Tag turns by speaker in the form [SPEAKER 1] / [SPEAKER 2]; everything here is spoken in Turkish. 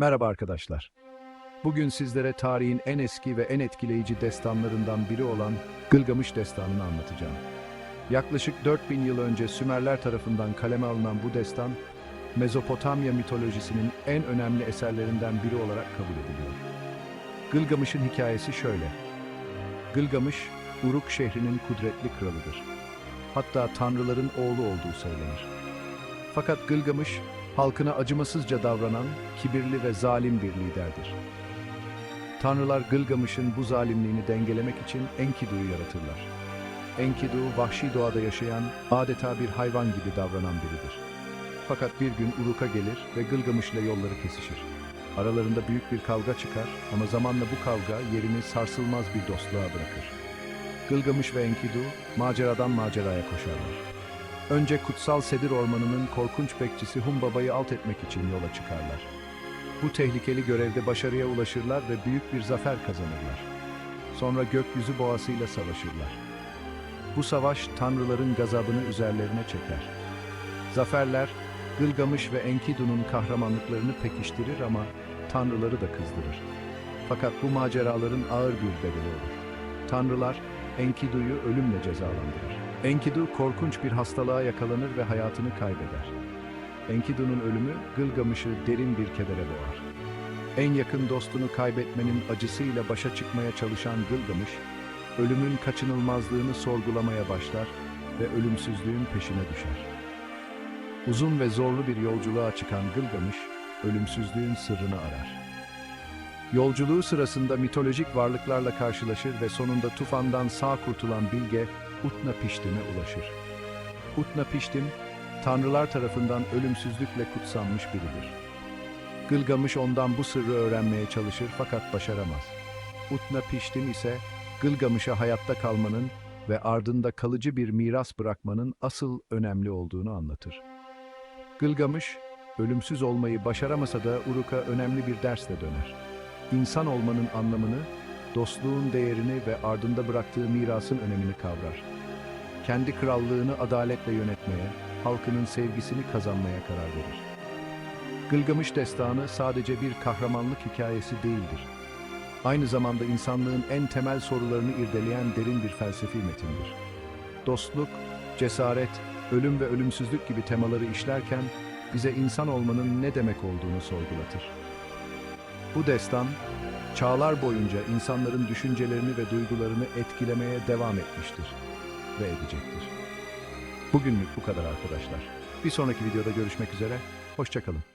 [SPEAKER 1] Merhaba arkadaşlar. Bugün sizlere tarihin en eski ve en etkileyici destanlarından biri olan Gılgamış Destanı'nı anlatacağım. Yaklaşık 4000 yıl önce Sümerler tarafından kaleme alınan bu destan, Mezopotamya mitolojisinin en önemli eserlerinden biri olarak kabul ediliyor. Gılgamış'ın hikayesi şöyle. Gılgamış, Uruk şehrinin kudretli kralıdır. Hatta tanrıların oğlu olduğu söylenir. Fakat Gılgamış, halkına acımasızca davranan, kibirli ve zalim bir liderdir. Tanrılar Gılgamış'ın bu zalimliğini dengelemek için Enkidu'yu yaratırlar. Enkidu, vahşi doğada yaşayan, adeta bir hayvan gibi davranan biridir. Fakat bir gün Uruk'a gelir ve Gılgamış ile yolları kesişir. Aralarında büyük bir kavga çıkar ama zamanla bu kavga yerini sarsılmaz bir dostluğa bırakır. Gılgamış ve Enkidu maceradan maceraya koşarlar. Önce kutsal sedir ormanının korkunç bekçisi Humbaba'yı alt etmek için yola çıkarlar. Bu tehlikeli görevde başarıya ulaşırlar ve büyük bir zafer kazanırlar. Sonra gökyüzü boğasıyla savaşırlar. Bu savaş tanrıların gazabını üzerlerine çeker. Zaferler Gılgamış ve Enkidu'nun kahramanlıklarını pekiştirir ama tanrıları da kızdırır. Fakat bu maceraların ağır bir bedeli olur. Tanrılar Enkidu'yu ölümle cezalandırır. Enkidu korkunç bir hastalığa yakalanır ve hayatını kaybeder. Enkidu'nun ölümü Gılgamış'ı derin bir kedere boğar. En yakın dostunu kaybetmenin acısıyla başa çıkmaya çalışan Gılgamış, ölümün kaçınılmazlığını sorgulamaya başlar ve ölümsüzlüğün peşine düşer. Uzun ve zorlu bir yolculuğa çıkan Gılgamış, ölümsüzlüğün sırrını arar. Yolculuğu sırasında mitolojik varlıklarla karşılaşır ve sonunda tufandan sağ kurtulan Bilge, Utna Piştim'e ulaşır. Utna Piştim, tanrılar tarafından ölümsüzlükle kutsanmış biridir. Gılgamış ondan bu sırrı öğrenmeye çalışır fakat başaramaz. Utna Piştim ise Gılgamış'a hayatta kalmanın ve ardında kalıcı bir miras bırakmanın asıl önemli olduğunu anlatır. Gılgamış, ölümsüz olmayı başaramasa da Uruk'a önemli bir dersle döner. İnsan olmanın anlamını, dostluğun değerini ve ardında bıraktığı mirasın önemini kavrar. Kendi krallığını adaletle yönetmeye, halkının sevgisini kazanmaya karar verir. Gılgamış destanı sadece bir kahramanlık hikayesi değildir. Aynı zamanda insanlığın en temel sorularını irdeleyen derin bir felsefi metindir. Dostluk, cesaret, ölüm ve ölümsüzlük gibi temaları işlerken bize insan olmanın ne demek olduğunu sorgulatır. Bu destan, çağlar boyunca insanların düşüncelerini ve duygularını etkilemeye devam etmiştir ve edecektir. Bugünlük bu kadar arkadaşlar. Bir sonraki videoda görüşmek üzere, hoşçakalın.